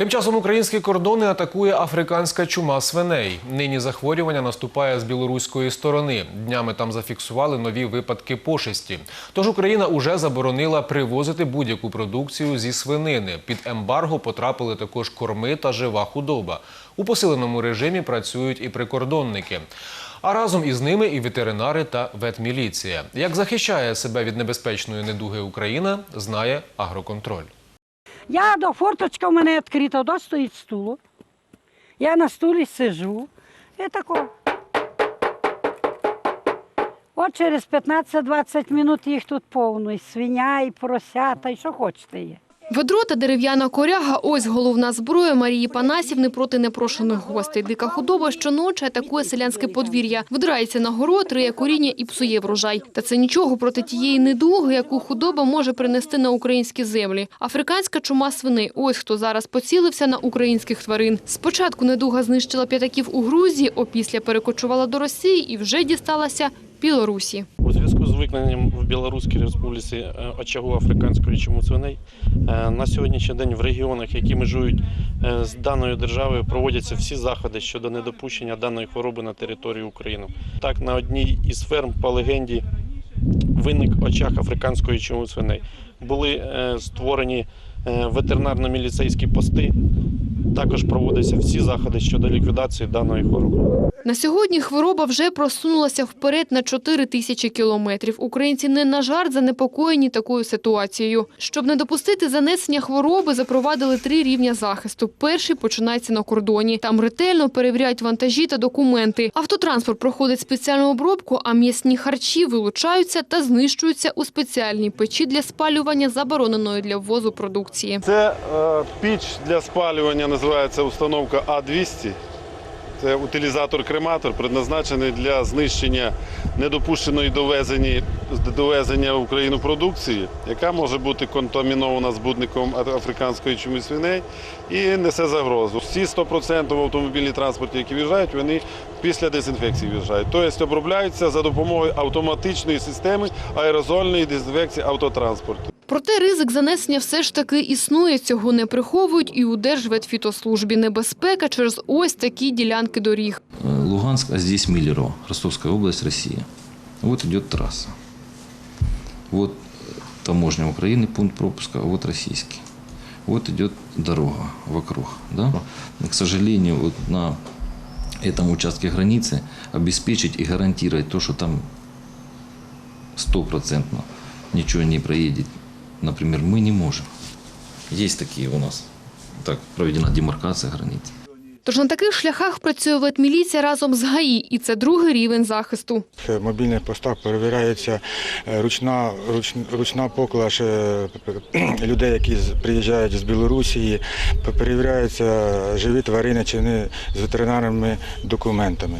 Тим часом українські кордони атакує африканська чума свиней. Нині захворювання наступає з білоруської сторони. Днями там зафіксували нові випадки пошесті. Тож Україна уже заборонила привозити будь-яку продукцію зі свинини. Під ембарго потрапили також корми та жива худоба. У посиленому режимі працюють і прикордонники. А разом із ними і ветеринари та ветміліція. Як захищає себе від небезпечної недуги Україна, знає агроконтроль. Я до форточка в мене відкрита, до стоїть стул. Я на стулі сижу. І тако. От через 15-20 минут їх тут повно. І свиня, і поросята, і що хочете є. Ведро та дерев'яна коряга – ось головна зброя Марії Панасівни проти непрошених гостей. Дика худоба щоночі атакує селянське подвір'я, видирається на город, риє коріння і псує врожай. Та це нічого проти тієї недуги, яку худоба може принести на українські землі. Африканська чума свиней – ось хто зараз поцілився на українських тварин. Спочатку недуга знищила п'ятаків у Грузії, опісля перекочувала до Росії і вже дісталася Білорусі. Зв'язку з викненням в Білоруській Республіці е, очагу африканської чуму свиней е, на сьогоднішній день в регіонах, які межують е, з даною державою, проводяться всі заходи щодо недопущення даної хвороби на територію України. Так, на одній із ферм по легенді виник очаг африканської чуми свиней. Були створені ветеринарно-міліцейські пости. Також проводяться всі заходи щодо ліквідації даної хвороби. На сьогодні хвороба вже просунулася вперед на 4 тисячі кілометрів. Українці не на жарт занепокоєні такою ситуацією. Щоб не допустити занесення хвороби, запровадили три рівня захисту. Перший починається на кордоні. Там ретельно перевіряють вантажі та документи. Автотранспорт проходить спеціальну обробку, а м'ясні харчі вилучаються та знищуються у спеціальній печі для спалювання, забороненої для ввозу продукції. Це е, піч для спалювання називається установка А200. Це утилізатор-крематор, предназначений для знищення недопущеної довезення, в Україну продукції, яка може бути контамінована збудником африканської чуми свиней і несе загрозу. Всі 100% в автомобільній транспорті, які в'їжджають, вони після дезінфекції в'їжджають. Тобто обробляються за допомогою автоматичної системи аерозольної дезінфекції автотранспорту. Проте ризик занесення все ж таки існує. Цього не приховують і у Держветфітослужбі. Небезпека через ось такі ділянки доріг. Э, Луганск, а здесь Миллерово, Ростовская область, Россия. Вот идет трасса. Вот э, таможня Украины, пункт пропуска, а вот российский. Вот идет дорога вокруг. Да? К сожалению, вот на этом участке границы обеспечить и гарантировать то, что там стопроцентно ничего не проедет, например, мы не можем. Есть такие у нас. Так проведена демаркация границ. Тож на таких шляхах працює ветміліція разом з ГАІ, і це другий рівень захисту. Мобільних постах перевіряється е, ручна, руч, ручна поклаж е, людей, які з- приїжджають з Білорусі, перевіряються живі тварини чи не з ветеринарними документами.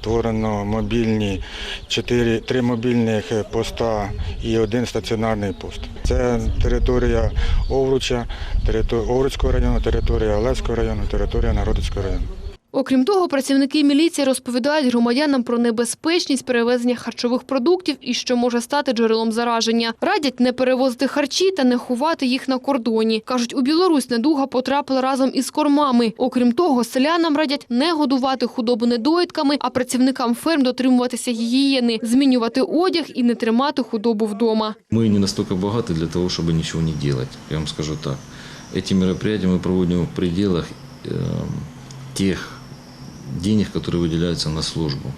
Створено мобільні чотири, три мобільних поста і один стаціонарний пост. Це територія Овруча, територія Овруцького району, територія Олевського району, територія Народицького району. Окрім того, працівники міліції розповідають громадянам про небезпечність перевезення харчових продуктів і що може стати джерелом зараження. Радять не перевозити харчі та не ховати їх на кордоні. Кажуть, у Білорусь недуга потрапила разом із кормами. Окрім того, селянам радять не годувати худобу недоїдками, а працівникам ферм дотримуватися гігієни, змінювати одяг і не тримати худобу вдома. Мы не настолько богаты для того, чтобы ничего не делать, я вам скажу так. Эти мероприятия мы проводим в пределах э, тех денег, которые выделяются на службу.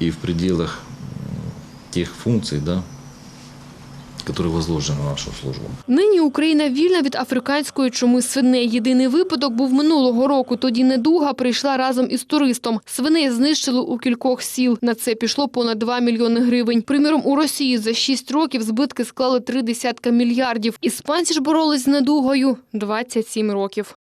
И в пределах м, тех функций, да, которые возложены на нашу службу. Нині Україна вільна від африканської чуми свиней. Єдиний випадок був минулого року. Тоді недуга прийшла разом із туристом. Свиней знищили у кількох сіл. На це пішло понад 2 мільйони гривень. Приміром, у Росії за 6 років збитки склали три десятка мільярдів. Іспанці ж боролись з недугою 27 років.